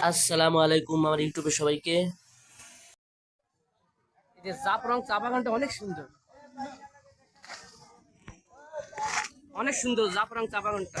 আসসালামু আলাইকুম আমার ইউটিউবে সবাইকে। এই যে জাফরং চা বাগানটা অনেক সুন্দর। অনেক সুন্দর জাফরং চা বাগানটা।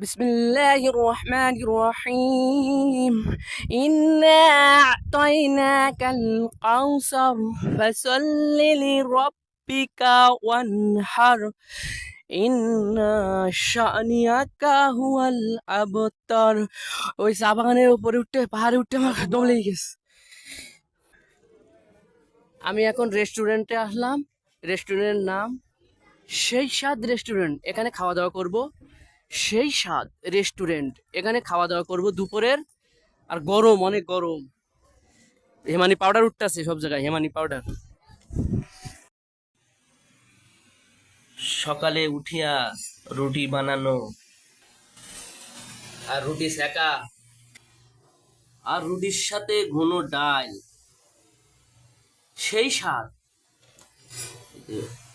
بسم الله الرحمن الرحيم إنا أعطيناك القوثر فصل لربك وانحر إن شأنك هو الأبتر ওই চা বাগানের উপরে উঠতে পাহাড়ে উঠতে আমার দম লেগে গেছে আমি এখন রেস্টুরেন্টে আসলাম রেস্টুরেন্টের নাম সেই স্বাদ রেস্টুরেন্ট এখানে খাওয়া দাওয়া করব সেই স্বাদ রেস্টুরেন্ট এখানে খাওয়া দাওয়া করব দুপুরের। আর গরম, অনেক গরম। হেমানি পাউডার উঠতেছে সব জায়গায়, হেমানি পাউডার সকালে উঠিয়া রুটি বানানো। আর রুটি সেকা আর রুটির সাথে ঘন ডাল। সেই স্বাদ।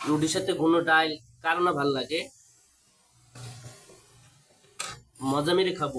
রুটির সাথে ঘন ডাল, কার না ভালো লাগে? মজা মেরে খাব।